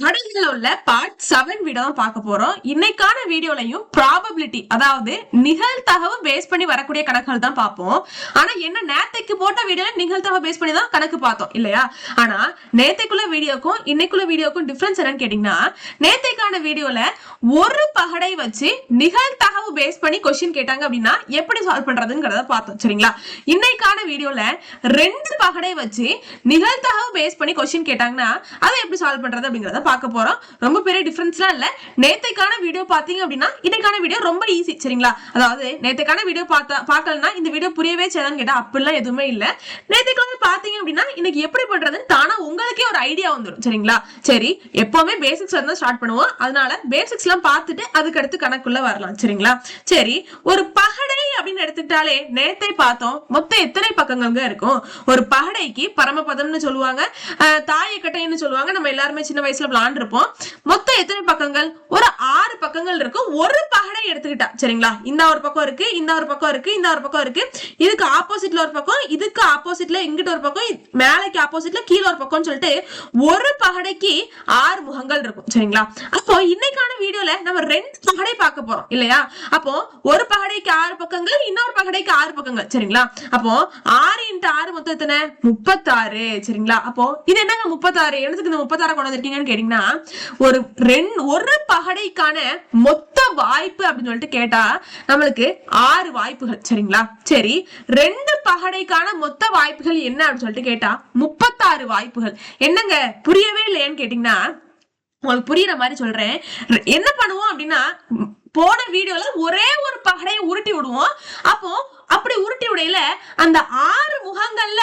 பாடல்கள் உள்ள part seven video தான் பார்க்க போறோம். இன்னைக்கான வீடியோலையும் ப்ராபபிலிட்டி அதாவது நிகழ்தகவு பேஸ் பண்ணி வரக்கூடிய கணக்குகள் தான் பார்ப்போம். ஆனா என்ன நேத்தைக்கு போட்ட வீடியோல நிகழ்தகவு பேஸ் பண்ணி தான் கணக்கு பார்த்தோம் இல்லையா? ஆனா நேத்தைக்குள்ள வீடியோக்கும் இன்னைக்குள்ள வீடியோக்கும் டிஃபரன்ஸ் என்னன்னு கேட்டீங்கன்னா நேத்தைக்கான வீடியோல ஒரு பகடை வச்சு நிகழ்தகவு பேஸ் பண்ணி கொஸ்டின் கேட்டாங்க அப்படின்னா எப்படி சால்வ் பண்றதுங்கிறத பார்த்தோம் சரிங்களா? இன்னைக்கான வீடியோல ரெண்டு பகடை வச்சு நிகழ்தகவு பேஸ் பண்ணி கொஸ்டின் கேட்டாங்கன்னா அதை எப்படி சால்வ் பண்றது அப்படிங்கறத பார்க்க போறோம். ரொம்ப பெரிய டிஃபரன்ஸ்லாம் இல்ல. நேத்தைக்கான வீடியோ பாத்தீங்க அப்படின்னா இன்னைக்கான வீடியோ ரொம்ப ஈஸி சரிங்களா? அதாவது நேத்தைக்கான வீடியோ பார்த்தா பார்க்கலன்னா இந்த வீடியோ புரியவே செய்யலாம்னு கேட்டா அப்படிலாம் எதுவுமே இல்ல. நேத்தைக்கான பாத்தீங்க அப்படின்னா இன்னைக்கு எப்படி பண்றதுன்னு தானா உங்களுக்கே ஒரு ஐடியா வந்துடும் சரிங்களா? சரி எப்பவுமே பேசிக்ஸ் வந்து ஸ்டார்ட் பண்ணுவோம். அதனால பேசிக்ஸ் எல்லாம் பார்த்துட்டு அதுக்கு அடுத்து கணக்குள்ள வரலாம் சரிங்களா? சரி ஒரு பகடை அப்படின்னு எடுத்துக்கிட்டாலே நேத்தை பார்த்தோம். மொத்தம் எத்தனை பக்கங்கள்ங்க இருக்கும்? ஒரு பகடைக்கு பரமபதம்னு சொல்லுவாங்க தாயக்கட்டைன்னு சொல்லுவாங்க. நம்ம எல்லாருமே சின்ன வயசுல காண்டிருப்போம் மொத்தம் எத்தனை பக்கங்கள்? ஒரு ஆறு பக்கங்கள் இருக்கும் ஒரு பகடை எடுத்துக்கிட்டா. சரிங்களா? இந்த ஒரு பக்கம் இருக்கு இந்த ஒரு பக்கம் இருக்கு இந்த ஒரு பக்கம் இருக்கு. இதுக்கு ஆப்போசிட்ல ஒரு பக்கம் இதுக்கு ஆப்போசிட்ல இங்கிட்ட ஒரு பக்கம் மேலைக்கு ஆப்போசிட்ல கீழே ஒரு பக்கம்னு சொல்லிட்டு ஒரு பகடைக்கு ஆறு முகங்கள் இருக்கும். சரிங்களா? அப்போ இன்னைக்கான வீடியோல நம்ம ரெண்டு பகடை பார்க்க போறோம். இல்லையா? அப்போ ஒரு பகடைக்கு ஆறு பக்கங்கள் இன்னொரு பகடைக்கு ஆறு பக்கங்கள். சரிங்களா? அப்போ ஆறு இன்ட்டு ஆறு மொத்தம் எத்தனை? முப்பத்தாறு. சரிங்களா? அப்போ இது என்னங்க முப்பத்தாறு? எழுத்துக்கு இந்த முப்பத்தாறு கொண்டு வந்திருக்கீங்கன்னு கேட்டீங்கன்னா ஒரு ரெண்டு ஒரு பகடைக்கான மொத்த வாய்ப்பு அப்படின்னு சொல்லிட்டு கேட்டா நம்மளுக்கு ஆறு வாய்ப்புகள் சரிங்களா? சரி ரெண்டு பகடைக்கான மொத்த வாய்ப்புகள் என்ன அப்படின்னு சொல்லிட்டு கேட்டா முப்பத்தாறு வாய்ப்புகள். என்னங்க? புரியவே இல்லையான்னு கேட்டீங்கன்னா உங்களுக்கு புரியுற மாதிரி சொல்றேன். என்ன பண்ணுவோம் அப்படின்னா போன வீடியோல ஒரே ஒரு பகடையை உருட்டி விடுவோம். அப்போ அப்படி உருட்டி உடையில அந்த ஆறு முகங்கள்ல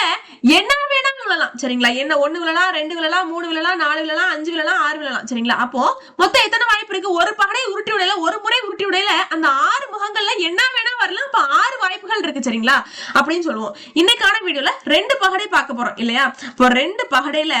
என்ன வேணாலும் விழலாம். சரிங்களா? என்ன ஒண்ணு விழலாம் ரெண்டு விழலாம் மூணு விழலாம் நாலு விழலாம் அஞ்சு விழலாம் ஆறு விழலாம். சரிங்களா? அப்போ மொத்தம் எத்தனை வாய்ப்பு இருக்கு? ஒரு பகடை உருட்டி உடையில ஒரு முறை உருட்டி உடையில அந்த ஆறு முகங்கள்ல என்ன வேணா வரலாம். இப்ப ஆறு வாய்ப்புகள் இருக்கு. சரிங்களா? அப்படின்னு சொல்லுவோம். இன்னைக்கான வீடியோல ரெண்டு பகடை பார்க்க போறோம். இல்லையா? இப்போ ரெண்டு பகடையில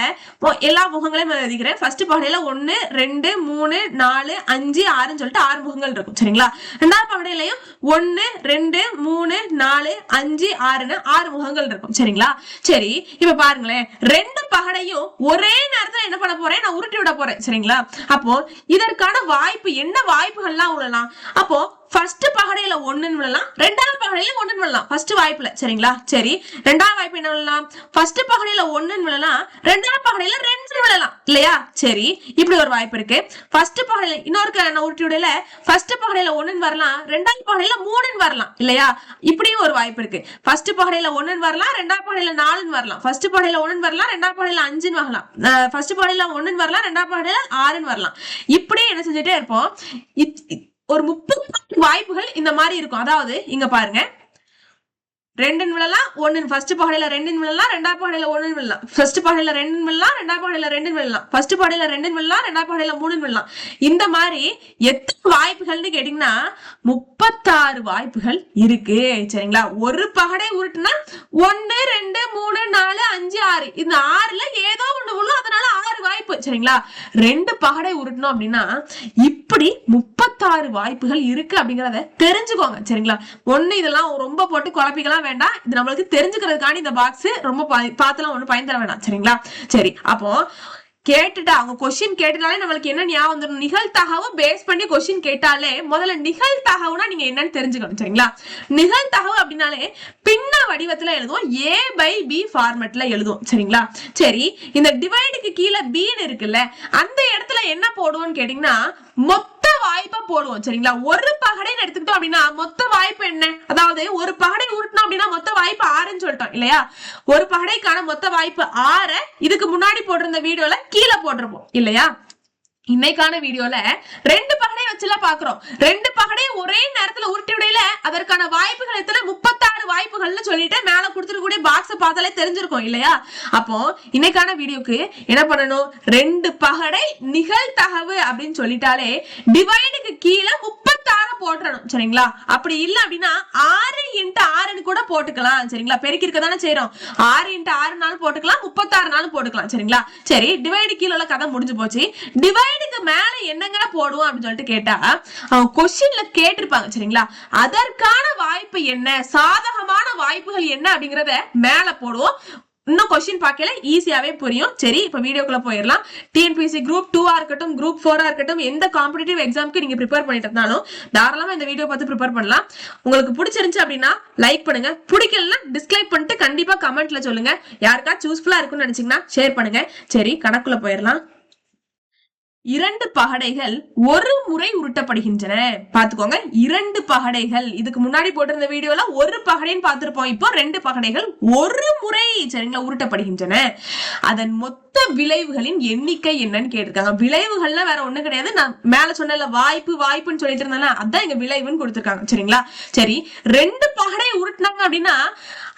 எல்லா முகங்களையும் எழுதிக்கிறேன். ஃபர்ஸ்ட் பகடையில ஒன்னு ரெண்டு மூணு நாலு அஞ்சு ஆறுன்னு சொல்லிட்டு ஆறு முகங்கள் இருக்கும். சரிங்களா? ரெண்டாவது பகடையிலையும் ஒன்னு ரெண்டு மூணு நாலு அஞ்சு ஆறுன்னு ஆறு முகங்கள் இருக்கும். சரிங்களா? சரி இப்ப பாருங்களேன். ரெண்டு பகடையும் ஒரே நேரத்துல என்ன பண்ண போறேன்? நான் உருட்டி விட போறேன். சரிங்களா? அப்போ இதற்கான வாய்ப்பு என்ன வாய்ப்புகள்லாம் உள்ளலாம் அப்போ ஃபர்ஸ்ட் பகடையில ஒண்ணுன்னு விடலாம். ரெண்டாவது பகடையில ஒண்ணுன்னு விடலாம். ஃபர்ஸ்ட் வாய்ப்புல. சரிங்களா? சரி. ரெண்டாவது வாய்ப்பு என்ன விடலாம்? ஃபர்ஸ்ட் பகடையில ஒண்ணுன்னு விடலாம். ரெண்டாவது பகடையில ரெண்டு விடலாம். இல்லையா? சரி. இப்படி ஒரு வாய்ப்பு இருக்கு. ஃபர்ஸ்ட் பகடையில இன்னொரு நான் உருட்டி விடல. ஃபர்ஸ்ட் பகடையில ஒண்ணுன்னு வரலாம். ரெண்டாவது பகடையில மூணுன்னு வரலாம். இல்லையா? இப்படியும் ஒரு வாய்ப்பு இருக்கு. ஃபர்ஸ்ட் பகடையில ஒண்ணுன்னு வரலாம். ரெண்டாவது பகடையில நாலுன்னு வரலாம். ஃபர்ஸ்ட் பகடையில ஒண்ணுன்னு வரலாம். ரெண்டாவது பகடையில அஞ்சுன்னு வரலாம். ஃபர்ஸ்ட் பகடையில ஒண்ணுன்னு வரலாம். ரெண்டாவது பகடையில ஆறுன்னு வரலாம். இப்படியே என்ன செஞ்சுட்டே இருப்போம். இத்- ஒரு முப்பது வாய்ப்புகள் இந்த மாதிரி இருக்கும். அதாவது இங்க பாருங்க. ரெண்டுன்னு விழலாம் ஒன்னு ஃபர்ஸ்ட் பாடையில ரெண்டுன்னு விழலாம் ரெண்டாவது பாடையில ஒன்னு விழலாம். ஃபர்ஸ்ட் பாடையில ரெண்டுன்னு விழலாம் ரெண்டாவது பாடையில ரெண்டுன்னு விழலாம். ஃபர்ஸ்ட் பாடையில ரெண்டுன்னு விழலாம் ரெண்டாவது பாடையில மூணுன்னு விழலாம். இந்த மாதிரி எத்தனை வாய்ப்புகள்னு கேட்டீங்கன்னா முப்பத்தாறு வாய்ப்புகள் இருக்கு. சரிங்களா? ஒரு பகடை உருட்டுனா ஒன்னு ரெண்டு மூணு நாலு அஞ்சு ஆறு. இந்த ஆறுல ஏதோ ஒண்ணு விழும் அதனால ஆறு வாய்ப்பு. சரிங்களா? ரெண்டு பகடை உருட்டணும் அப்படின்னா இப்படி முப்பத்தாறு வாய்ப்புகள் இருக்கு அப்படிங்கறத தெரிஞ்சுக்கோங்க. சரிங்களா? ஒன்னு இதெல்லாம் ரொம்ப போட்டு குழப்பிக்கலாம் வேண்டாம். இது நம்மளுக்கு தெரிஞ்சுக்கிறதுக்கான இந்த பாக்ஸ் ரொம்ப பார்த்துலாம் ஒண்ணு பயன் தர வேண்டாம் சரிங்களா? சரி அப்போ கேட்டுட்டா அவங்க கொஸ்டின் கேட்டனாலே நம்மளுக்கு என்ன ஞாபகம் வந்துடும் நிகழ்தகவு பேஸ் பண்ணி கொஸ்டின் கேட்டாலே முதல்ல நிகழ்தகவுனா நீங்க என்னன்னு தெரிஞ்சுக்கணும். சரிங்களா? நிகழ்தகவு அப்படின்னாலே பின்ன வடிவத்துல எழுதுவோம். ஏ பை பி ஃபார்மெட்ல எழுதுவோம். சரிங்களா? சரி இந்த டிவைடுக்கு கீழே பின்னு இருக்குல்ல அந்த இடத்துல என்ன போடுவோம்னு கேட்டீங்கன்னா மொத்த வாய்ப்பா போடுவோம் சரிங்களா? ஒரு பகடைன்னு எடுத்துக்கிட்டோம் அப்படின்னா மொத்த வாய்ப்பு என்ன? அதாவது ஒரு பகடை உருட்டணும் அப்படின்னா மொத்த வாய்ப்பு ஆறுன்னு சொல்லிட்டோம் இல்லையா? ஒரு பகடைக்கான மொத்த வாய்ப்பு ஆறு. இதுக்கு முன்னாடி போட்டிருந்த வீடியோல கீழே போட்டிருப்போம் இல்லையா? இன்னைக்கான வீடியோல ரெண்டு பகடை வச்சுலாம் பாக்குறோம் ரெண்டு பகடையும் ஒரே நேரத்துல உருட்டி விடையில அதற்கான வாய்ப்புகள் எத்தனை? முப்பத்தாறு வாய்ப்புகள்னு சொல்லிட்டு மேல கொடுத்துருக்கூடிய பாக்ஸ பார்த்தாலே தெரிஞ்சிருக்கும் இல்லையா? அப்போ இன்னைக்கான வீடியோக்கு என்ன பண்ணணும்? ரெண்டு பகடை நிகழ்தகவு அப்படின்னு சொல்லிட்டாலே டிவைடுக்கு கீழே முப்பத்தாறு போட்டுறணும் சரிங்களா? அப்படி இல்லை அப்படின்னா ஆறு இன்ட்டு ஆறுன்னு கூட போட்டுக்கலாம் சரிங்களா? பெருக்கி இருக்க தானே செய்யறோம் ஆறு இன்ட்டு ஆறு நாள் போட்டுக்கலாம் முப்பத்தாறு நாள் போட்டுக்கலாம் சரிங்களா? சரி டிவைடு கீழே உள்ள கதை முடிஞ்சு போச்சு. டிவைடுக்கு மேல என்னங்க போடுவோம் அப்படின்னு சொல்லிட்டு கேட்டா அவங்க கொஸ்டின்ல கேட்டிருப்பாங்க சரிங்களா? அதற்கான வாய்ப்பு என்ன? சாதக சாதகமான வாய்ப்புகள் என்ன அப்படிங்கறத மேல போடுவோம். இன்னும் கொஸ்டின் பார்க்கல ஈஸியாவே புரியும். சரி இப்போ வீடியோக்குள்ள போயிடலாம். டிஎன்பிசி குரூப் டூவா இருக்கட்டும் குரூப் ஃபோரா இருக்கட்டும் எந்த காம்படிட்டிவ் எக்ஸாம்க்கு நீங்க ப்ரிப்பேர் பண்ணிட்டு இருந்தாலும் தாராளமா இந்த வீடியோ பார்த்து ப்ரிப்பேர் பண்ணலாம். உங்களுக்கு பிடிச்சிருந்துச்சு அப்படின்னா லைக் பண்ணுங்க. பிடிக்கலன்னா டிஸ்லைக் பண்ணிட்டு கண்டிப்பா கமெண்ட்ல சொல்லுங்க. யாருக்கா சூஸ்ஃபுல்லா இருக்கும்னு நினைச்சீங்கன்னா ஷேர் பண்ணுங்க. சரி கணக்குள்ள போயிடலாம். இரண்டு பகடைகள் ஒரு முறை உருட்டப்படுகின்றன. பாத்துக்கோங்க இரண்டு பகடைகள். இதுக்கு முன்னாடி போட்டிருந்த வீடியோல ஒரு பகடைன்னு பார்த்திருப்போம். இப்போ ரெண்டு பகடைகள் ஒரு முறை சரிங்களா உருட்டப்படுகின்றன. அதன் மொத்த விளைவுகளின் எண்ணிக்கை என்னன்னு கேட்டிருக்காங்க. விளைவுகள்னா வேற ஒண்ணு கிடையாது. நான் மேல சொன்னல வாய்ப்பு வாய்ப்புன்னு சொல்லிட்டு இருந்தேன்ல அதான் இங்க விளைவுன்னு கொடுத்துருக்காங்க. சரிங்களா? சரி ரெண்டு பகடை உருட்டுனாங்க அப்படின்னா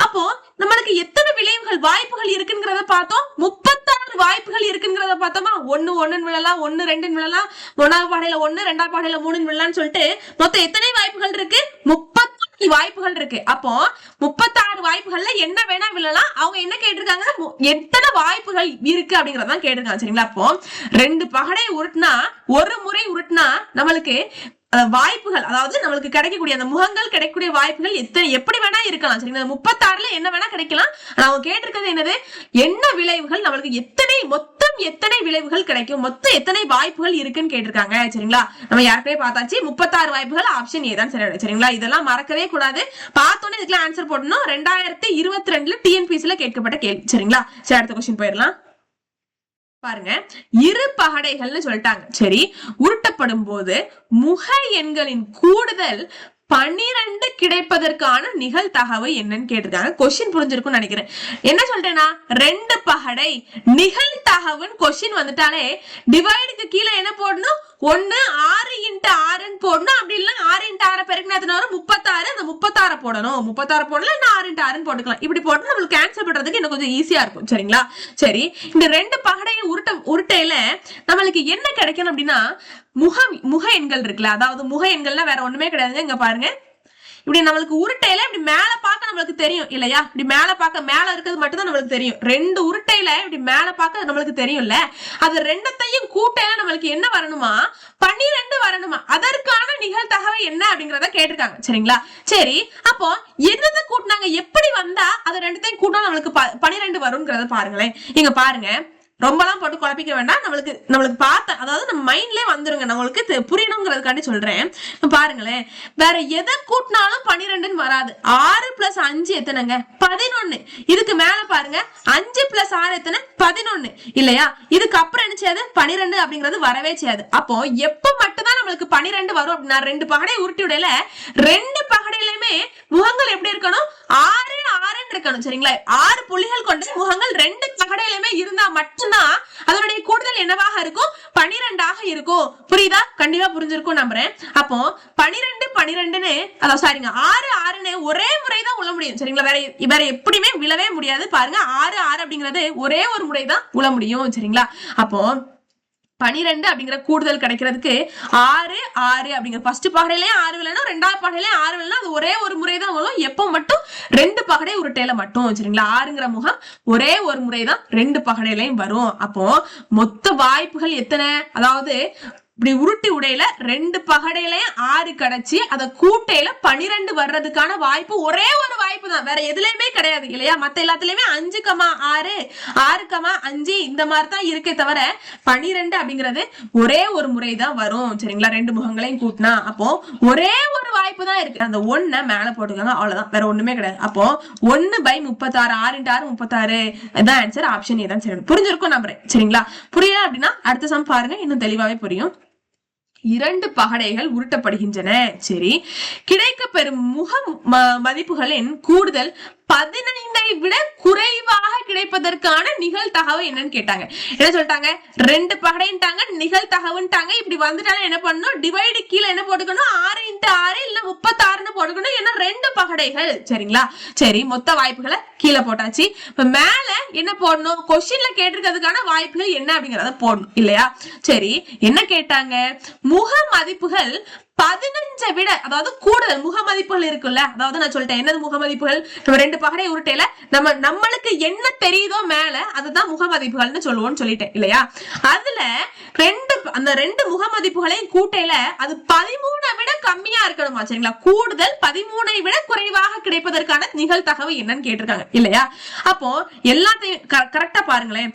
அப்போ நம்மளுக்கு எத்தனை விளைவுகள் வாய்ப்புகள் இருக்குங்கிறத பார்த்தோம். முப்பத்தாறு வாய்ப்புகள் இருக்குங்கிறத பார்த்தோமா? ஒண்ணு ஒன்னு விழலாம் ஒண்ணு ரெண்டுன்னு விழலாம் ஒன்னாவது பாடையில ஒண்ணு ரெண்டாவது பாடையில மூணுன்னு விழலாம்னு சொல்லிட்டு மொத்தம் எத்தனை வாய்ப்புகள் இருக்கு? முப்பத்தி வாய்ப்புகள் இருக்கு. அப்போ முப்பத்தாறு வாய்ப்புகள்ல என்ன வேணா விழலாம். அவங்க என்ன கேட்டிருக்காங்க? எத்தனை வாய்ப்புகள் இருக்கு அப்படிங்கறதான் கேட்டிருக்காங்க சரிங்களா? அப்போ ரெண்டு பகடை உருட்டுனா ஒரு முறை உருட்டுனா நம்மளுக்கு வாய்ப்புகள் அதாவது நம்மளுக்கு கிடைக்கக்கூடிய அந்த முகங்கள் கிடைக்கக்கூடிய வாய்ப்புகள் எத்தனை எப்படி வேணா இருக்கலாம். சரிங்களா? முப்பத்தாறுல என்ன வேணா கிடைக்கலாம். ஆனா அவங்க கேட்டிருக்கிறது என்னது? என்ன விளைவுகள் நம்மளுக்கு எத்தனை மொத்தம் எத்தனை விளைவுகள் கிடைக்கும்? மொத்தம் எத்தனை வாய்ப்புகள் இருக்குன்னு கேட்டிருக்காங்க. சரிங்களா? நம்ம யாருக்கே பார்த்தாச்சு. முப்பத்தாறு வாய்ப்புகள் ஆப்ஷன் ஏ தான். சரி சரிங்களா? இதெல்லாம் மறக்கவே கூடாது. பார்த்தோன்னே இதுக்கெல்லாம் ஆன்சர் போடணும் ரெண்டாயிரத்தி இருபத்தி ரெண்டுல டிஎன்பிசில கேட்கப்பட்ட கேள்வி. சரிங்களா? சரி அடுத்த கொஸ்டின் போயிடலாம். பாருங்க. இரு பகடைகள்னு சொல்லிட்டாங்க. சரி உருட்ட உருட்டப்படும் போது முக எண்களின் கூடுதல் பன்னிரண்டு கிடைப்பதற்கான நிகழ்தகவு என்னன்னு கேட்டிருக்காங்க. கொஸ்டின் புரிஞ்சிருக்கும்னு நினைக்கிறேன். என்ன சொல்றேன்னா ரெண்டு பகடை நிகழ்தகவுன்னு கொஸ்டின் வந்துட்டாலே டிவைடுக்கு கீழே என்ன போடணும்? ஒன்னு ஆறு இன்ட்டு ஆறுன்னு போடணும். அப்படி இல்லை ஆறு இன்ட்டு ஆறு பெருக்குனா வரும்? முப்பத்தாறு. அந்த முப்பத்தாறு போடணும். முப்பத்தாறு போடலாம் இல்லை ஆறு இன்ட்டு ஆறுன்னு போட்டுக்கலாம். இப்படி போட்டு நம்மளுக்கு கேன்சல் பண்றதுக்கு இன்னும் கொஞ்சம் ஈஸியா இருக்கும். சரிங்களா? சரி இந்த ரெண்டு பகடையும் உருட்ட உருட்டையில நம்மளுக்கு என்ன கிடைக்கணும் அப்படின்னா முக முக எண்கள் இருக்குல்ல அதாவது முக எண்கள்னா வேற ஒண்ணுமே கிடையாதுங்க இங்க பாருங்க. இப்படி நம்மளுக்கு உருட்டையில இப்படி மேல பார்க்க நம்மளுக்கு தெரியும் இல்லையா? இப்படி மேல பார்க்க மேல இருக்கிறது மட்டும் தான் நம்மளுக்கு தெரியும். ரெண்டு உருட்டையில இப்படி மேல பார்க்க நம்மளுக்கு தெரியும்ல. அது ரெண்டத்தையும் கூட்டையில நம்மளுக்கு என்ன வரணுமா? பன்னிரெண்டு வரணுமா? அதற்கான நிகழ்தகவை என்ன அப்படிங்கறத கேட்டிருக்காங்க. சரிங்களா? சரி அப்போ என்னதை கூட்டினாங்க? எப்படி வந்தா அது ரெண்டுத்தையும் கூட்டினா நம்மளுக்கு ப- பன்னிரெண்டு வரும்ங்கிறத பாருங்களேன். இங்க பாருங்க. ரொம்பலாம் போட்டு குழப்பிக்க வேண்டாம். நம்மளுக்கு நம்மளுக்கு பார்த்த அதாவது நம்ம மைண்ட்லயே வந்துருங்க. நம்மளுக்கு புரியணுங்கிறதுக்காண்டி சொல்றேன். பாருங்களேன். வேற எதை கூட்டினாலும் பன்னிரெண்டுன்னு வராது. ஆறு பிளஸ் அஞ்சு எத்தனைங்க? பதினொன்னு. இதுக்கு மேல பாருங்க. அஞ்சு பிளஸ் ஆறு எத்தனை? பதினொன்னு. இல்லையா? இதுக்கு அப்புறம் என்ன செய்யாது? பன்னிரெண்டு அப்படிங்கிறது வரவே செய்யாது. அப்போ எப்ப மட்டும்தான் நம்மளுக்கு பன்னிரெண்டு வரும் அப்படின்னா ரெண்டு பகடையை உருட்டி விடையில ரெண்டு பகடையிலுமே முகங்கள் எப்படி இருக்கணும்? ஆறு ஆறுன்னு இருக்கணும். சரிங்களா? ஆறு புள்ளிகள் கொண்ட முகங்கள் ரெண்டு அதனுடைய கூடுதல் என்னவாக இருக்கும்? பனிரெண்டாக இருக்கும். புரியுதா? கண்டிப்பா புரிஞ்சிருக்கும் நம்புறேன். அப்போ பனிரெண்டு பனிரெண்டுன்னு அதான் சாரிங்க ஆறு ஆறுன்னு ஒரே முறை தான் உள்ள முடியும். சரிங்களா? வேற வேற எப்படியுமே விழவே முடியாது. பாருங்க ஆறு ஆறு அப்படிங்கிறது ஒரே ஒரு முறை தான் உள்ள முடியும். சரிங்களா? அப்போ பனிரெண்டு அப்படிங்கிற கூடுதல் கிடைக்கிறதுக்கு ஆறு ஆறு அப்படிங்கிற ஃபர்ஸ்ட் பகடையிலயும் ஆறு வேலைன்னா ரெண்டாவது பகடையிலயும் ஆறு விழணும். அது ஒரே ஒரு முறை தான் வரும். எப்போ மட்டும்? ரெண்டு பகடை உருட்டையில மட்டும் சரிங்களா ஆறுங்கிற முகம் ஒரே ஒரு முறை தான் ரெண்டு பகடையிலையும் வரும். அப்போ மொத்த வாய்ப்புகள் எத்தனை? அதாவது இப்படி உருட்டி உடையில ரெண்டு பகடையிலையும் ஆறு கிடைச்சு அதை கூட்டையில பனிரெண்டு வர்றதுக்கான வாய்ப்பு ஒரே ஒரு வாய்ப்பு தான். வேற எதுலயுமே கிடையாது இல்லையா? மத்த எல்லாத்துலயுமே அஞ்சு கமா ஆறு ஆறு கமா அஞ்சு இந்த மாதிரி தான் இருக்கே தவிர பனிரெண்டு அப்படிங்கிறது ஒரே ஒரு முறை தான் வரும். சரிங்களா? ரெண்டு முகங்களையும் கூட்டினா. அப்போ ஒரே ஒரு வாய்ப்பு தான் இருக்கு. அந்த ஒன்ன மேல போட்டுக்கோங்க. அவ்வளவுதான். வேற ஒண்ணுமே கிடையாது. அப்போ ஒன்னு பை முப்பத்தாறு ஆறு இன்ட்டு ஆறு முப்பத்தாறு. இதான் ஆன்சர் ஆப்ஷன் ஏதான் சரி புரிஞ்சிருக்கும் நம்புறேன். சரிங்களா? புரியல அப்படின்னா அடுத்த சம் பாருங்க. இன்னும் தெளிவாவே புரியும். இரண்டு பகடைகள் உருட்டப்படுகின்றன. சரி. கிடைக்க பெறும் முக மதிப்புகளின் கூடுதல் பதினைந்தை விட குறைவாக கிடைப்பதற்கான நிகழ்தகவு என்னன்னு கேட்டாங்க. என்ன சொல்லிட்டாங்க? ரெண்டு பகடைன்ட்டாங்க நிகழ்தகவுன்ட்டாங்க. இப்படி வந்துட்டாலும் என்ன பண்ணணும்? டிவைடு கீழே என்ன போட்டுக்கணும்? ஆறு இன்ட்டு ஆறு இல்ல முப்பத்தாறுன்னு போட்டுக்கணும். ஏன்னா ரெண்டு பகடைகள். சரிங்களா? சரி மொத்த வாய்ப்புகளை கீழே போட்டாச்சு. இப்ப மேல என்ன போடணும்? கொஸ்டின்ல கேட்டிருக்கிறதுக்கான வாய்ப்புகள் என்ன அப்படிங்கறத போடணும். இல்லையா? சரி என்ன கேட்டாங்க? முக மதிப்புகள் பதினஞ்சை விட அதாவது கூடுதல் முகமதிப்புகள் இருக்குல்ல அதாவது நான் சொல்லிட்டேன் என்னது முகமதிப்புகள்? நம்ம ரெண்டு பகடை உருட்டையில நம்ம நம்மளுக்கு என்ன தெரியுதோ மேல அதுதான் முகமதிப்புகள்னு சொல்லுவோம்னு சொல்லிட்டேன் இல்லையா? அதுல ரெண்டு அந்த ரெண்டு முகமதிப்புகளையும் கூட்டையில அது பதிமூணை விட கம்மியா இருக்கணுமா சரிங்களா? கூடுதல் பதிமூணை விட குறைவாக கிடைப்பதற்கான நிகழ்தகவு என்னன்னு கேட்டிருக்காங்க இல்லையா? அப்போ எல்லாத்தையும் கரெக்டா பாருங்களேன்.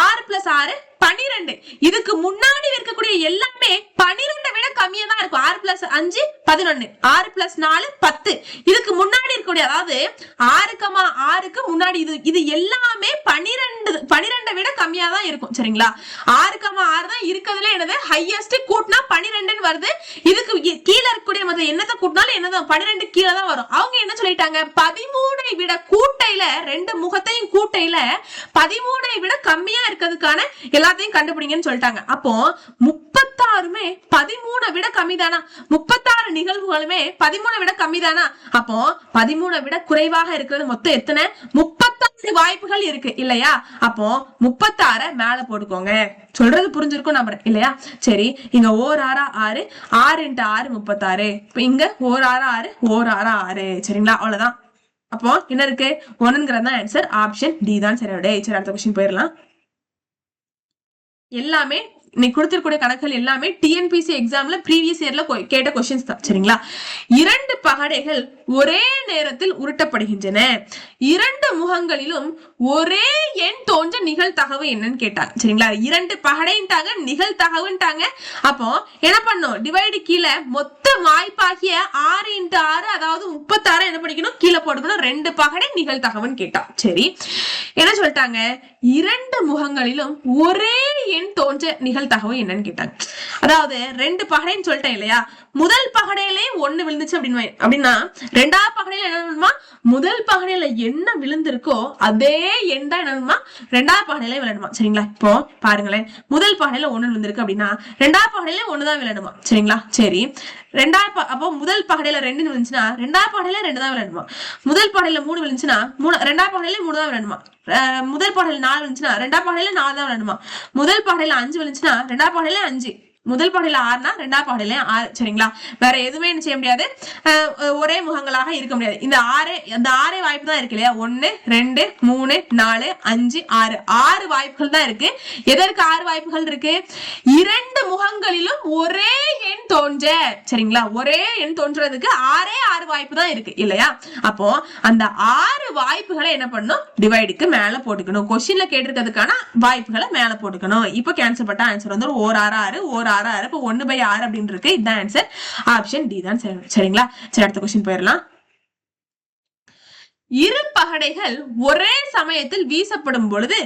ஆறு பிளஸ் ஆறு பனிரெண்டு இதுக்கு முன்னாடி இருக்கக்கூடிய எல்லாமே பனிரெண்டை விட கம்மியா தான் இருக்கும். ஆறு பிளஸ் அஞ்சு பதினொன்னு. ஆறு பிளஸ் நாலு பத்து. இதுக்கு முன்னாடி இருக்கக்கூடிய அதாவது ஆறுக்கமா ஆறுக்கு முன்னாடி இது இது எல்லாமே பனிரெண்டு பனிரெண்டை விட கம்மியா தான் இருக்கும். சரிங்களா? ஆறுக்கமா ஆறு தான் இருக்கிறதுல என்னது? ஹையஸ்ட் கூட்டினா பனிரெண்டுன்னு வருது. இதுக்கு கீழே இருக்கக்கூடிய மதம் என்னத்தை கூட்டினாலும் என்னதான் பனிரெண்டு கீழே தான் வரும். அவங்க என்ன சொல்லிட்டாங்க? பதிமூணை விட கூட்டையில ரெண்டு முகத்தையும் கூட்டையில பதிமூணை விட கம்மியா இருக்கிறதுக்கான எல்லா எல்லாத்தையும் கண்டுபிடிங்கன்னு சொல்லிட்டாங்க. அப்போ முப்பத்தாறுமே பதிமூணை விட கம்மிதானா? முப்பத்தாறு நிகழ்வுகளுமே பதிமூணை விட கம்மிதானா? அப்போ பதிமூணை விட குறைவாக இருக்கிறது மொத்தம் எத்தனை? முப்பத்தாறு வாய்ப்புகள் இருக்கு இல்லையா? அப்போ முப்பத்தாற மேல போட்டுக்கோங்க. சொல்றது புரிஞ்சிருக்கும் நம்புறேன் இல்லையா? சரி இங்க ஓர் ஆறா ஆறு ஆறு இன்ட்டு ஆறு முப்பத்தாறு. இங்க ஓர் ஆறா ஆறு ஓர் ஆறா ஆறு. சரிங்களா? அவ்வளவுதான். அப்போ என்ன இருக்கு? ஒன்னுங்கிறது தான் ஆன்சர் ஆப்ஷன் டி தான். சரி சரி அடுத்த கொஸ்டின் போயிடலாம். எல்லாமே இன்னைக்கு கொடுத்திருக்கூடிய கணக்குகள் எல்லாமே டிஎன்பிசி எக்ஸாம்ல ப்ரீவியஸ் இயர்ல கேட்ட கொஸ்டின்ஸ் தான். சரிங்களா? இரண்டு பகடைகள் ஒரே நேரத்தில் உருட்டப்படுகின்றன. இரண்டு முகங்களிலும் ஒரே எண் தோன்ற நிகழ்தகவு என்னன்னு கேட்டாங்க. சரிங்களா? இரண்டு பகடைன்ட்டாங்க நிகழ்தகவுன்ட்டாங்க. அப்போ என்ன பண்ணும் டிவைடு கீழே மொத்த வாய்ப்பாகிய ஆறு இன்ட்டு ஆறு அதாவது முப்பத்தாறு என்ன பண்ணிக்கணும்? கீழே போட்டுக்கணும். ரெண்டு பகடை நிகழ்தகவுன்னு கேட்டா. சரி. என்ன சொல்லிட்டாங்க? இரண்டு முகங்களிலும் ஒரே எண் தோன்ற நிகழ் நிகழ்தகவு என்னன்னு கேட்டாங்க. அதாவது ரெண்டு பகடைன்னு சொல்லிட்டேன் இல்லையா? முதல் பகடையிலே ஒண்ணு விழுந்துச்சு அப்படின்னு அப்படின்னா ரெண்டாவது பகடையில என்ன வேணுமா முதல் பகடையில என்ன விழுந்திருக்கோ அதே எண் தான் என்ன வேணுமா ரெண்டாவது பகடையில விளையாடுமா சரிங்களா? இப்போ பாருங்களேன். முதல் பகடையில ஒண்ணு விழுந்திருக்கு அப்படின்னா ரெண்டாவது பகடையில ஒண்ணுதான் விளையாடுமா சரிங்களா? சரி. ரெண்டாவது ப- அப்போ முதல் பகடையில ரெண்டு விழுந்துச்சுன்னா ரெண்டாவது பகடையில ரெண்டு தான் விளையாடுமா? முதல் பகடையில மூணு விழுந்துச்சுன்னா மூணு ரெண்டாவது பகடையில மூணு தான் விளையாடுமா முதல் பகடையில நாலு விழுந்துச்சுன்னா ரெண்டாவது பகடையில நாலு தான் விளையாடுமா? முதல் பகடையில அஞ்சு விழுந்துச்சுன்னா ரெண்டாவது பகடையில அஞ்சு. முதல் பாடையில ஆறுனா ரெண்டாம் பாடையில ஆறு சரிங்களா? வேற எதுவுமே என்ன செய்ய முடியாது. ஒரே முகங்களாக இருக்க முடியாது. இந்த ஆறே அந்த ஆறே வாய்ப்பு தான் இருக்கு இல்லையா? ஒன்னு ரெண்டு மூணு நாலு அஞ்சு ஆறு. ஆறு வாய்ப்புகள் தான் இருக்கு. எதற்கு ஆறு வாய்ப்புகள் இருக்கு? இரண்டு முகங்களிலும் ஒரே தோன்ற சரிங்களா? ஒரே எண் தோன்றதுக்கு ஆறே ஆறு வாய்ப்பு தான் இருக்கு இல்லையா? அப்போ அந்த ஆறு வாய்ப்புகளை என்ன பண்ணணும்? டிவைடுக்கு மேல போட்டுக்கணும். கொஸ்டின்ல கேட்டிருக்கிறதுக்கான வாய்ப்புகளை மேல போட்டுக்கணும். இப்போ கேன்சல் பட்ட ஆன்சர் வந்து ஓர் ஆறு ஆறு ஓர் ஆறு ஆறு இப்போ ஒன்னு பை ஆறு அப்படின்னு இருக்கு. இதுதான் ஆன்சர் ஆப்ஷன் டி தான் சரிங்களா? சரி அடுத்த கொஸ்டின் போயிடலாம். இரு பகடைகள் ஒரே சமயத்தில் வீசப்படும் பொழுது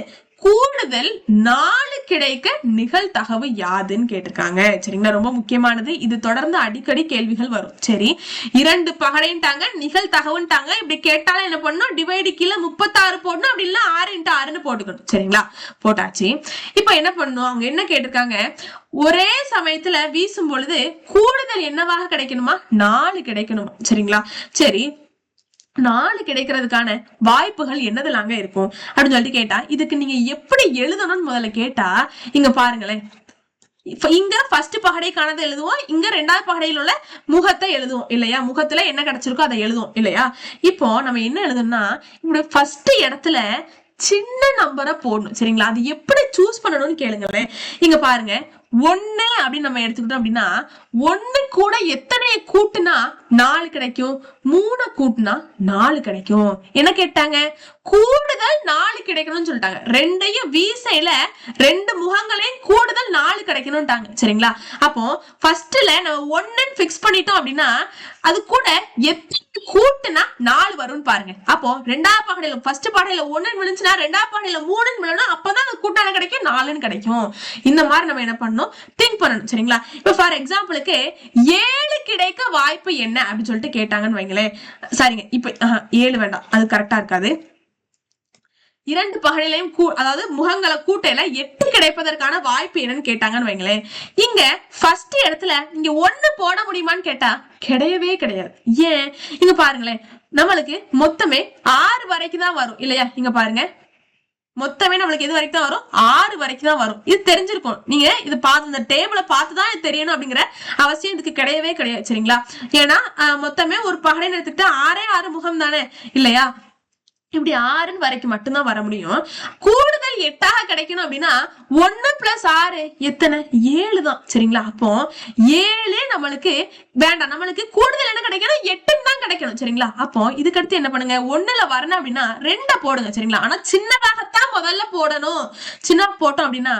கூடுதல் நாலு கிடைக்க நிகழ்தகவு யாதுன்னு கேட்டிருக்காங்க. சரிங்களா? ரொம்ப முக்கியமானது. இது தொடர்ந்து அடிக்கடி கேள்விகள் வரும். சரி இரண்டு பகடைன்ட்டாங்க நிகழ்தகவுன்ட்டாங்க. இப்படி கேட்டாலும் என்ன பண்ணணும்? டிவைடு கீழே முப்பத்தாறு போடணும். அப்படி இல்லை ஆறு இன்ட்டு ஆறுன்னு போட்டுக்கணும். சரிங்களா? போட்டாச்சு. இப்போ என்ன பண்ணணும்? அவங்க என்ன கேட்டிருக்காங்க? ஒரே சமயத்துல வீசும் பொழுது கூடுதல் என்னவாக கிடைக்கணுமா? நாலு கிடைக்கணுமா? சரிங்களா? சரி நாலு கிடைக்கிறதுக்கான வாய்ப்புகள் என்னதுலாங்க இருக்கும்? அப்படின்னு சொல்லிட்டு கேட்டா இதுக்கு நீங்க எப்படி எழுதணும்னு முதல்ல கேட்டா இங்க பாருங்களேன். இப்ப இங்க ஃபர்ஸ்ட் பகடைக்கானதை எழுதுவோம் இங்க ரெண்டாவது பகடையில் உள்ள முகத்தை எழுதுவோம் இல்லையா? முகத்துல என்ன கிடைச்சிருக்கோ அதை எழுதுவோம் இல்லையா? இப்போ நம்ம என்ன எழுதணும்னா இப்படி ஃபர்ஸ்ட் இடத்துல சின்ன நம்பரை போடணும். சரிங்களா? அது எப்படி சூஸ் பண்ணணும்னு கேளுங்களேன். இங்க பாருங்க. ஒண்ணு அப்படின்னு நம்ம எடுத்துக்கிட்டோம் அப்படின்னா ஒண்ணு கூட எத்தனை கூட்டுனா நாலு கிடைக்கும்? மூணு கூட்டுனா நாலு கிடைக்கும். என்ன கேட்டாங்க? கூடுதல் நாலு கிடைக்கணும்னு சொல்லிட்டாங்க. ரெண்டையும் வீசையில ரெண்டு முகங்களையும் கூடுதல் நாலு கிடைக்கணும்ட்டாங்க. சரிங்களா? அப்போ ஃபர்ஸ்ட்ல நம்ம ஒன்னுன்னு ஃபிக்ஸ் பண்ணிட்டோம் அப்படின்னா அது கூட எத்தனை கூட்டுனா நாலு வரும்னு பாருங்க. அப்போ ரெண்டாவது பகடையில ஃபர்ஸ்ட் பகடையில ஒன்னு விழுந்துச்சுன்னா ரெண்டாவது பகடையில மூணுன்னு விழுனா அப்பதான் அது கூட்டான கிடைக்கும் நாலுன்னு கிடைக்கும். இந்த மாதிரி நம்ம என்ன பண்ணணும்? திங்க் பண்ணணும். சரிங்களா? இப்போ ஃபார் எக்ஸாம்பிளுக்கு ஏழு கிடைக்க வாய்ப்பு என்ன? அப்படின்னு சொல்லிட்டு கேட்டாங்கன்னு வைங்க வைங்களேன் சரிங்க இப்ப ஏழு வேண்டாம். அது கரெக்டா இருக்காது. இரண்டு பகலிலையும் அதாவது முகங்களை கூட்டையில எட்டு கிடைப்பதற்கான வாய்ப்பு என்னன்னு கேட்டாங்கன்னு வைங்களேன். இங்க ஃபர்ஸ்ட் இடத்துல இங்க ஒண்ணு போட முடியுமான்னு கேட்டா கிடையவே கிடையாது. ஏன்? இங்க பாருங்களேன். நம்மளுக்கு மொத்தமே ஆறு வரைக்கும் தான் வரும். இல்லையா? இங்க பாருங்க. மொத்தமே நம்மளுக்கு எது வரைக்கும் தான் வரும்? ஆறு வரைக்கும் தான் வரும். இது தெரிஞ்சிருக்கும் நீங்க இது பார்த்து இந்த டேபிளை பார்த்து தான் இது தெரியணும் அப்படிங்கிற அவசியம் இதுக்கு கிடையவே கிடையாது. சரிங்களா? ஏன்னா ஆஹ், மொத்தமே ஒரு பகடை எடுத்துக்கிட்டு ஆறே ஆறு முகம் தானே? இல்லையா? இப்படி ஆறுன்னு வரைக்கும் மட்டும்தான் வர முடியும். கூடுதல் எட்டாக கிடைக்கணும் அப்படின்னா ஒன்னு பிளஸ் ஆறு எத்தனை? ஏழு தான். சரிங்களா? அப்போ ஏழு நம்மளுக்கு வேண்டாம். நம்மளுக்கு கூடுதல் என்ன கிடைக்கணும்? எட்டுன்னு தான் கிடைக்கணும். சரிங்களா? அப்போ இதுக்கு அடுத்து என்ன பண்ணுங்க? ஒண்ணுல வரணும் அப்படின்னா ரெண்டை போடுங்க. சரிங்களா? ஆனா சின்னதாகத்தான் முதல்ல போடணும். சின்ன போட்டோம் அப்படின்னா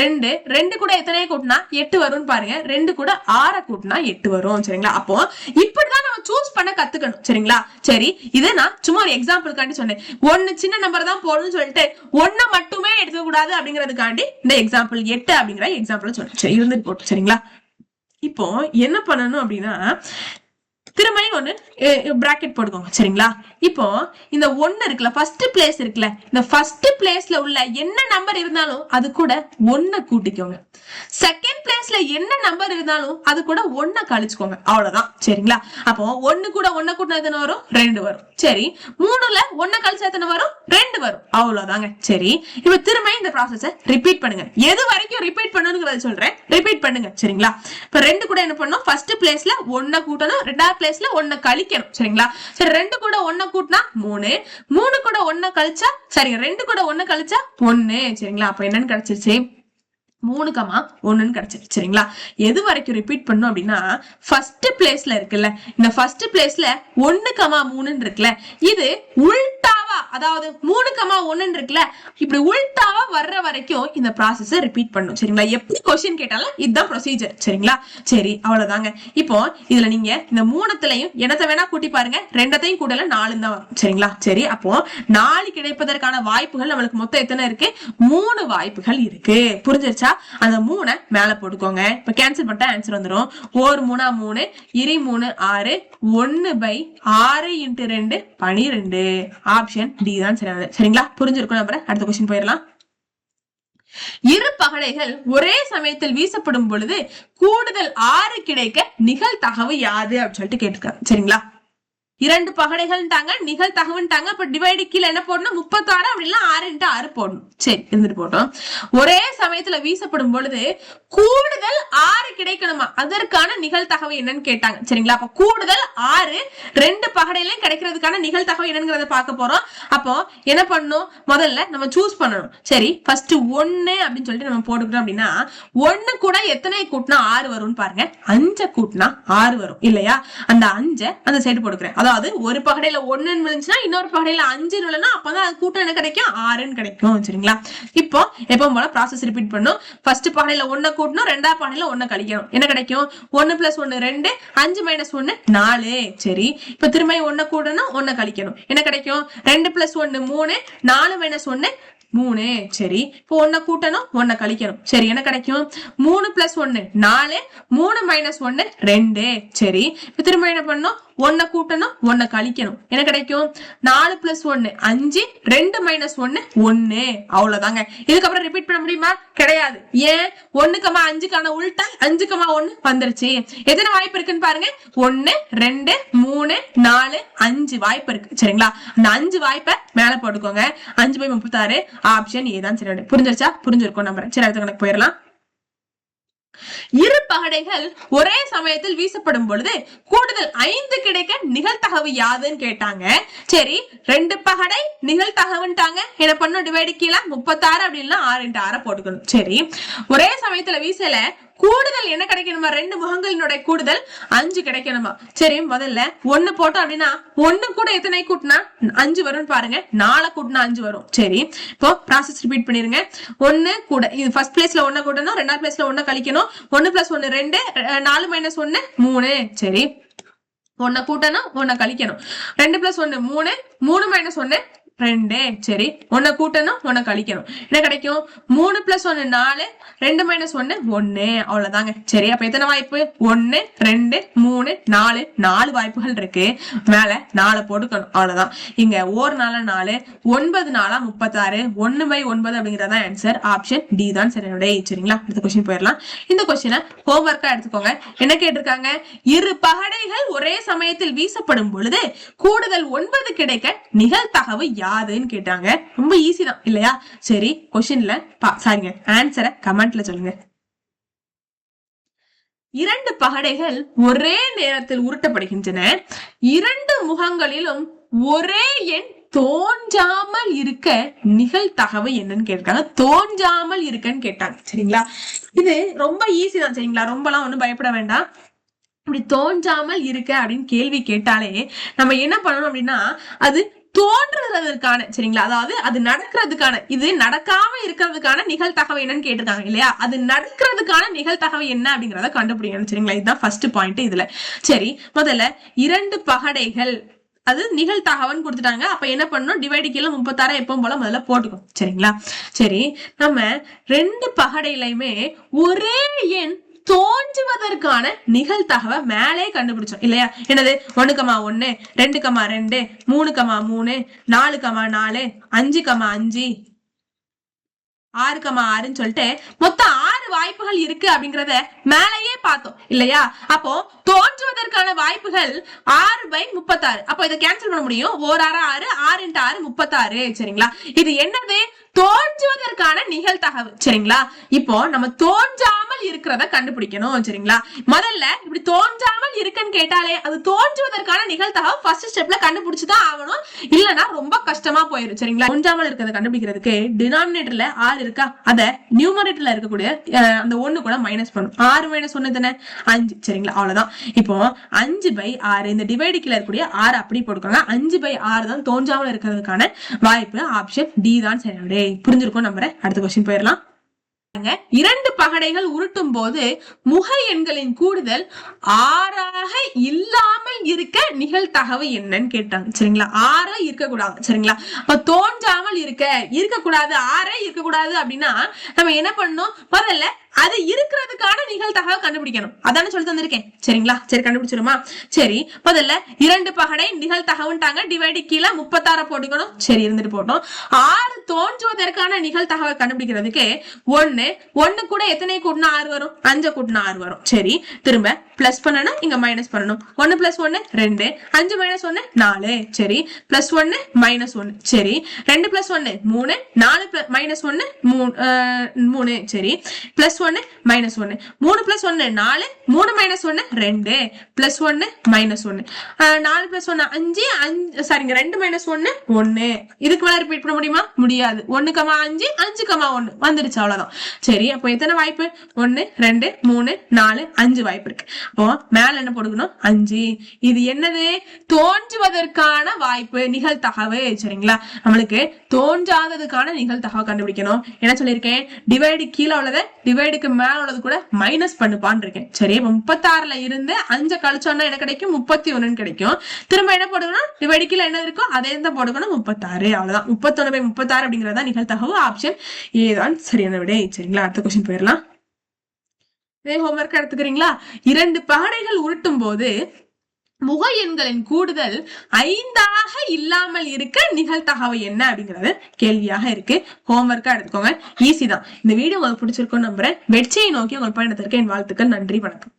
ரெண்டு. ரெண்டு கூட எத்தனையோ கூட்டினா எட்டு வரும்னு பாருங்க. ரெண்டு கூட ஆறை கூட்டினா எட்டு வரும். சரிங்களா? அப்போ இப்படிதான் நம்ம சூஸ் பண்ண கத்துக்கணும். சரிங்களா? சரி இதை நான் சும்மா ஒரு எக்ஸாம்பிளுக்காண்டி சொன்னேன். ஒன்னு சின்ன நம்பர் தான் போடணும்னு சொல்லிட்டு ஒன்னு மட்டுமே எடுக்க கூடாது அப்படிங்கிறதுக்காண்டி இந்த எக்ஸாம்பிள் எட்டு அப்படிங்கிற எக்ஸாம்பிள் சொன்னேன் இருந்துட்டு போட்டு சரிங்களா? இப்போ என்ன பண்ணணும் அப்படின்னா திரும்பியும் ஒண்ணு பிராக்கெட் போட்டுக்கோங்க சரிங்களா? இப்போ இந்த ஒன்னு இருக்குல்ல ஃபர்ஸ்ட் பிளேஸ் இருக்குல்ல இந்த ஃபர்ஸ்ட் பிளேஸ்ல உள்ள என்ன நம்பர் இருந்தாலும் அது கூட ஒண்ண கூட்டிக்கோங்க. செகண்ட் பிளேஸ்ல என்ன நம்பர் இருந்தாலும் அது கூட ஒண்ண கழிச்சுக்கோங்க. அவ்வளவுதான். சரிங்களா? அப்போ ஒன்னு கூட ஒண்ண கூட்டினா எத்தனை வரும்? ரெண்டு வரும். சரி. மூணுல ஒண்ண கழிச்சா எத்தனை வரும்? ரெண்டு வரும். அவ்வளவுதாங்க. சரி. இப்ப திரும்ப இந்த ப்ராசஸ ரிப்பீட் பண்ணுங்க. எது வரைக்கும் ரிப்பீட் பண்ணணுங்கிறத சொல்றேன். ரிப்பீட் பண்ணுங்க. சரிங்களா? இப்ப ரெண்டு கூட என்ன பண்ணணும்? ஃபர்ஸ்ட் பிளேஸ்ல ஒண்ண கூட்டணும். ரெண்டாவது பிளேஸ்ல ஒண்ண கழிக்கணும். சரிங்களா? சரி ரெண்டு கூட ஒண்ண கூட்டினா மூணு. மூணு கூட ஒண்ண கழிச்சா சரிங்க ரெண்டு கூட ஒண்ண கழிச்சா ஒன்னு சரிங்களா? அப்ப என்னன்னு கிடைச்சிருச்சு? மூணு கமா ஒன்றுன்னு கிடைச்சிருச்சு சரிங்களா? எது வரைக்கும் ரிப்பீட் பண்ணும் அப்படின்னா ஃபர்ஸ்ட் பிளேஸ்ல இருக்குல்ல இந்த ஃபர்ஸ்ட் பிளேஸ்ல ஒன்று கமா மூணுன்னு இருக்குல்ல இது உள்டா அதாவது மூணு கமா ஒண்ணுன்னு இருக்குல்ல இப்படி உள்டாவா வர்ற வரைக்கும் இந்த ப்ராசஸ ரிப்பீட் பண்ணும் சரிங்களா? எப்படி கொஸ்டின் கேட்டாலும் இதுதான் ப்ரொசீஜர் சரிங்களா? சரி அவ்வளவுதாங்க. இப்போ இதுல நீங்க இந்த மூணத்துலயும் என்னத்தை வேணா கூட்டி பாருங்க. ரெண்டத்தையும் கூடல நாலு தான் வரும். சரிங்களா? சரி அப்போ நாலு கிடைப்பதற்கான வாய்ப்புகள் நம்மளுக்கு மொத்தம் எத்தனை இருக்கு? மூணு வாய்ப்புகள் இருக்கு. புரிஞ்சிருச்சா? அந்த மூணை மேல போட்டுக்கோங்க. இப்ப கேன்சல் பண்ணிட்டா ஆன்சர் வந்துடும் ஒரு மூணா மூணு இரு மூணு ஆறு ஒன்னு பை ஆறு இன்ட்டு ரெண்டு பனிரெண்டு. ஆப்ஷன் டி தான் சரியானது சரிங்களா? புரிஞ்சிருக்கும் நம்புறேன். அடுத்த கொஸ்டின் போயிடலாம். இரு பகடைகள் ஒரே சமயத்தில் வீசப்படும் பொழுது கூடுதல் ஆறு கிடைக்க நிகழ்தகவு யாது? அப்படின்னு சொல்லிட்டு கேட்டிருக்காங்க. சரிங்களா? இரண்டு பகடைகள்ட்டாங்க நிகழ்தகவுன்ட்டாங்க அப்ப டிவைடு கீழே என்ன போடணும்? முப்பத்தாறு அப்படின்னா ஆறு இன்ட்டு ஆறு போடணும். சரி இருந்துட்டு போட்டோம். ஒரே சமயத்துல வீசப்படும் பொழுது கூடுதல் ஆறு கிடைக்கணுமா? அதற்கான நிகழ்தகவு என்னன்னு கேட்டாங்க. சரிங்களா? அப்ப கூடுதல் ஆறு ரெண்டு பகடையிலையும் கிடைக்கிறதுக்கான நிகழ்தகவு என்னங்கிறத பார்க்க போறோம். அப்போ என்ன பண்ணணும்? முதல்ல நம்ம சூஸ் பண்ணணும். சரி ஃபர்ஸ்ட் ஒன்னு அப்படின்னு சொல்லிட்டு நம்ம போட்டுக்கிட்டோம் அப்படின்னா ஒண்ணு கூட எத்தனை கூட்டினா ஆறு வரும்னு பாருங்க. அஞ்சை கூட்டினா ஆறு வரும் இல்லையா? அந்த அஞ்ச அந்த சைடு போட்டுக்கிறேன். அதாவது ஒரு பகடையில ஒண்ணுன்னு விழுந்துச்சுன்னா இன்னொரு பகடையில அஞ்சு விழுனா அப்பதான் அது கூட்டம் என்ன கிடைக்கும் ஆறுன்னு கிடைக்கும் சரிங்களா இப்போ எப்பவும் போல ப்ராசஸ் ரிப்பீட் பண்ணும். ஃபர்ஸ்ட் பகடையில ஒன்ன கூட்டணும் ரெண்டாவது பகடையில ஒன்ன கழிக்கணும். என்ன கிடைக்கும்? ஒன்னு பிளஸ் ஒன்னு ரெண்டு அஞ்சு மைனஸ் ஒன்னு நாலு. சரி இப்ப திரும்ப ஒன்ன கூட்டணும் ஒண்ணு கழிக்கணும். என்ன கிடைக்கும்? ரெண்டு பிளஸ் ஒன்னு மூணு நாலு மைனஸ் ஒன்னு மூணு. சரி இப்போ ஒன்ன கூட்டணும் ஒன்ன கழிக்கணும். சரி என்ன கிடைக்கும்? மூணு பிளஸ் ஒன்னு நாலு மூணு மைனஸ் ஒன்னு ரெண்டு. சரி இப்ப திரும்ப என்ன பண்ணணும்? ஒன்ன கூட்டணும் ஒன்ன கழிக்கணும். என்ன கிடைக்கும்? நாலு பிளஸ் ஒன்னு அஞ்சு ரெண்டு மைனஸ் ஒன்னு ஒன்னு அவ்வளவுதாங்க. இதுக்கப்புறம் ரிப்பீட் பண்ண முடியுமா? கிடையாது. ஏன்? ஒண்ணுக்கமா அஞ்சுக்கான உள்டா அஞ்சுக்கமா ஒண்ணு வந்துருச்சு. எத்தனை வாய்ப்பு இருக்குன்னு பாருங்க. ஒன்னு ரெண்டு மூணு நாலு அஞ்சு வாய்ப்பு இருக்கு. சரிங்களா? அந்த அஞ்சு வாய்ப்பை மேல போட்டுக்கோங்க. அஞ்சு பை முப்பத்தாறு. ஆப்ஷன் ஏதான் சரி புரிஞ்சிருச்சா? புரிஞ்சிருக்கும் நம்புறேன். சரி அடுத்த கணக்கு போயிடலாம். இரு பகடைகள் ஒரே சமயத்தில் வீசப்படும் பொழுது கூடுதல் ஐந்து கிடைக்க நிகழ்த்தகவு யாதுன்னு கேட்டாங்க. சரி ரெண்டு பகடை நிகழ்த்தகவுன்ட்டாங்க. என்ன பண்ணும் டிவைடு கீழே முப்பத்தாறு அப்படின்னா ஆறு ஆறை போட்டுக்கணும். சரி ஒரே சமயத்துல வீசல. கூடுதல் என்ன கிடைக்கணுமா? ரெண்டு முகங்களினுடைய கூடுதல் அஞ்சு கிடைக்கணுமா? சரி முதல்ல ஒண்ணு போட்டோம் அப்படின்னா ஒண்ணு கூட எத்தனை கூட்டினா? அஞ்சு வரும்னு பாருங்க. நாலு கூட்டினா அஞ்சு வரும். சரி இப்போ ப்ராசஸ் ரிப்பீட் பண்ணிருங்க. ஒண்ணு கூட இது ஃபர்ஸ்ட் பிளேஸ்ல ஒண்ணு கூட்டணும் ரெண்டாவது பிளேஸ்ல ஒண்ணு கழிக்கணும். ஒண்ணு பிளஸ் ஒண்ணு ரெண்டு நாலு மைனஸ் ஒண்ணு மூணு. சரி ஒன்ன கூட்டணும் ஒன்ன கழிக்கணும். ரெண்டு பிளஸ் ஒன்னு மூணு. மூணு மைனஸ் ஒன்னு ரெண்டு சரி. ஒன்ன கூட்டணும் ஒன்ன கழிக்கணும். என்ன கிடைக்கும்? மூணு பிளஸ் ஒன்னு நாலு. ரெண்டு மைனஸ் ஒன்னு ஒன்னு அவ்வளவுதாங்க. சரி அப்ப எத்தனை வாய்ப்பு? ஒன்னு ரெண்டு மூணு நாலு. நாலு வாய்ப்புகள் இருக்கு. மேல நாலு போட்டுக்கணும். அவ்வளவுதான். இங்க ஒரு நாளா நாலு ஒன்பது நாளா முப்பத்தாறு. ஒன்னு பை ஒன்பது அப்படிங்கறதான் ஆன்சர் ஆப்ஷன் டி தான் சரியோட சரிங்களா? அடுத்த கொஸ்டின் போயிடலாம். இந்த கொஸ்டினை ஹோம்ஒர்க்கா எடுத்துக்கோங்க. என்ன கேட்டிருக்காங்க? இரு பகடைகள் ஒரே சமயத்தில் வீசப்படும் பொழுது கூடுதல் ஒன்பது கிடைக்க நிகழ்தகவு யாதுன்னு கேட்டாங்க. ரொம்ப ஈஸி தான் இல்லையா? சரி கொஸ்டின்ல சாரிங்க ஆன்சரை கமெண்ட்ல சொல்லுங்க. இரண்டு பகடைகள் ஒரே நேரத்தில் உருட்டப்படுகின்றன. இரண்டு முகங்களிலும் ஒரே எண் தோன்றாமல் இருக்க நிகழ்தகவு என்னன்னு கேட்டாங்க தோன்றாமல் இருக்கன்னு கேட்டாங்க சரிங்களா? இது ரொம்ப ஈஸி தான் சரிங்களா? ரொம்பலாம் ஒண்ணும் பயப்பட வேண்டாம். இப்படி தோன்றாமல் இருக்க அப்படின்னு கேள்வி கேட்டாலே நம்ம என்ன பண்ணணும் அப்படின்னா அது தோன்றுறதற்கான சரிங்களா? அதாவது அது நடக்கிறதுக்கான இது நடக்காம இருக்கிறதுக்கான நிகழ்தகவு என்னன்னு கேட்டிருக்காங்க இல்லையா? அது நடக்கிறதுக்கான நிகழ்தகவு என்ன அப்படிங்கறத கண்டுபிடிக்கணும் சரிங்களா? இதுதான் ஃபர்ஸ்ட் பாயிண்ட் இதுல. சரி முதல்ல இரண்டு பகடைகள் அது நிகழ்தகவன் கொடுத்துட்டாங்க. அப்ப என்ன பண்ணணும்? டிவைடு கீழே முப்பத்தாறு எப்பவும் போல முதல்ல போட்டுக்கும் சரிங்களா? சரி நம்ம ரெண்டு பகடையிலையுமே ஒரே எண் தோன்றுவதற்கான நிகழ்தகவை மேலே கண்டுபிடிச்சோம். இல்லையா? என்னது? ஒண்ணு கமா ஒண்ணு ரெண்டு கமா ரெண்டு மூணு கமா மூணு நாலு கமா நாலு அஞ்சு கமா அஞ்சு ஆறு கமா ஆறுன்னு சொல்லிட்டு மொத்தம் ஆறு வாய்ப்புகள் இருக்கு அப்படிங்கறத மேலேயே பார்த்தோம் இல்லையா? அப்போ தோன்றுவதற்கான வாய்ப்புகள் ஆறு பை முப்பத்தாறு. அப்போ இதை கேன்சல் பண்ண முடியும். ஓர் ஆறு ஆறு ஆறு இன்ட்டு ஆறு முப்பத்தாறு சரிங்களா? இது என்னது? தோன்றுவதற்கான நிகழ்தகவு சரிங்களா? இப்போ நம்ம தோன்றாமல் இருக்கிறத கண்டுபிடிக்கணும் சரிங்களா? முதல்ல இப்படி தோன்றாமல் இருக்குன்னு கேட்டாலே அது தோன்றுவதற்கான நிகழ்தகவு ஃபர்ஸ்ட் ஸ்டெப்ல கண்டுபிடிச்சுதான் ஆகணும். இல்லைன்னா ரொம்ப கஷ்டமா போயிடும் சரிங்களா? தோன்றாமல் இருக்கிறத கண்டுபிடிக்கிறதுக்கு டினாமினேட்டர்ல ஆறு இருக்கா? அத நியூமரேட்டர்ல இருக்கக்கூடிய அந்த ஒண்ணு கூட மைனஸ் பண்ணும் ஆறு மைனஸ் ஒண்ணு தானே? அஞ்சு. சரிங்களா? அவ்வளவுதான். இப்போ அஞ்சு பை ஆறு இந்த டிவைடு கீழ இருக்கக்கூடிய ஆறு அப்படி போட்டுக்கோங்க. அஞ்சு பை ஆறு தான் தோன்றாமல் இருக்கிறதுக்கான வாய்ப்பு ஆப்ஷன் டி தான். சரி புரிஞ்சிருக்கும் நம்புறேன். அடுத்த கொஸ்டின் போயிடலாம். இரண்டு பகடைகள் உருட்டும் போது முக எண்களின் கூடுதல் ஆறாக இல்லாமல் இருக்க நிகழ்தகவு என்னன்னு கேட்டாங்க. சரிங்களா? ஆறா இருக்கக்கூடாது. சரிங்களா? அப்ப தோன்றாமல் இருக்க இருக்கக்கூடாது ஆறே இருக்கக்கூடாது அப்படின்னா நம்ம என்ன பண்ணணும்? முதல்ல அது இருக்கிறதுக்கான நிகழ்தகவை கண்டுபிடிக்கணும். அதானே சொல்லி தந்திருக்கேன். சரிங்களா? சரி கண்டுபிடிச்சிருமா சரி முதல்ல இரண்டு பகடை நிகழ்த்தகவுன்ட்டாங்க டிவைடு கீழே முப்பத்தாறு போட்டுக்கணும். சரி இருந்துட்டு போட்டோம். ஆறு தோன்றுவதற்கான நிகழ்த்தகவை கண்டுபிடிக்கிறதுக்கு ஒன்னு ஒன்னு கூட எத்தனை கூட்டினா ஆறு வரும்? அஞ்சு கூட்டினா ஆறு வரும். சரி திரும்ப பிளஸ் பண்ணணும் இங்க மைனஸ் பண்ணணும். ஒன்னு பிளஸ் ஒன்னு ரெண்டு. அஞ்சு மைனஸ் ஒன்னு நாலு. சரி பிளஸ் ஒன்னு மைனஸ் ஒன்னு சரி ரெண்டு பிளஸ் ஒன்னு மூணு. நாலு மைனஸ் ஒன்னு மூணு மூணு. சரி பிளஸ் ஒன்னு மைனஸ் ஒன்னு மூணு பிளஸ் ஒன்னு நாலு. மூணு மைனஸ் ஒன்னு ரெண்டு. பிளஸ் ஒன்னு மைனஸ் ஒன்னு நாலு பிளஸ் ஒன்னு அஞ்சு. அஞ்சு சாரிங்க ரெண்டு மைனஸ் ஒன்னு ஒன்னு இதுக்கு மேல ரிப்பீட் பண்ண முடியுமா? முடியாது. ஒன்னு கமா அஞ்சு அஞ்சு கமா ஒன்னு வந்துருச்சு அவ்வளவுதான். சரி அப்போ எத்தனை வாய்ப்பு? ஒன்னு ரெண்டு மூணு நாலு அஞ்சு வாய்ப்பு இருக்கு. அப்போ மேல என்ன போடுக்கணும்? அஞ்சு. இது என்னது? தோன்றுவதற்கான வாய்ப்பு நிகழ்தகவு. சரிங்களா? நம்மளுக்கு தோன்றாததுக்கான நிகழ்தகவை கண்டுபிடிக்கணும். என்ன சொல்லியிருக்கேன்? டிவைடு கீழே உள்ளதை டிவைடு டிவைடுக்கு மேல உள்ளது கூட மைனஸ் பண்ணுப்பான்னு இருக்கேன். சரி இப்போ முப்பத்தாறுல இருந்து அஞ்சு கழிச்சோம்னா என்ன கிடைக்கும்? முப்பத்தி ஒண்ணுன்னு கிடைக்கும். திரும்ப என்ன போட்டுக்கணும்? டிவைடு என்ன இருக்கோ அதே தான் போட்டுக்கணும். முப்பத்தாறு அவ்வளவுதான். முப்பத்தொன்னு பை முப்பத்தாறு அப்படிங்கறதா நிகழ்த்தகவு ஆப்ஷன் ஏதான் சரியான விட. சரிங்களா அடுத்த கொஸ்டின் போயிடலாம். இதே ஹோம்ஒர்க் எடுத்துக்கிறீங்களா? இரண்டு பானைகள் உருட்டும் போது முக எண்களின் கூடுதல் ஐந்தாக இல்லாமல் இருக்க நிகழ்தகவு என்ன அப்படிங்கறது கேள்வியாக இருக்கு. ஹோம்ஒர்க்கா எடுத்துக்கோங்க. ஈஸி தான். இந்த வீடியோ உங்களுக்கு பிடிச்சிருக்கும் நம்புறேன். வெற்றியை நோக்கி உங்கள் பயணத்திற்கு என் வாழ்த்துக்கள். நன்றி வணக்கம்.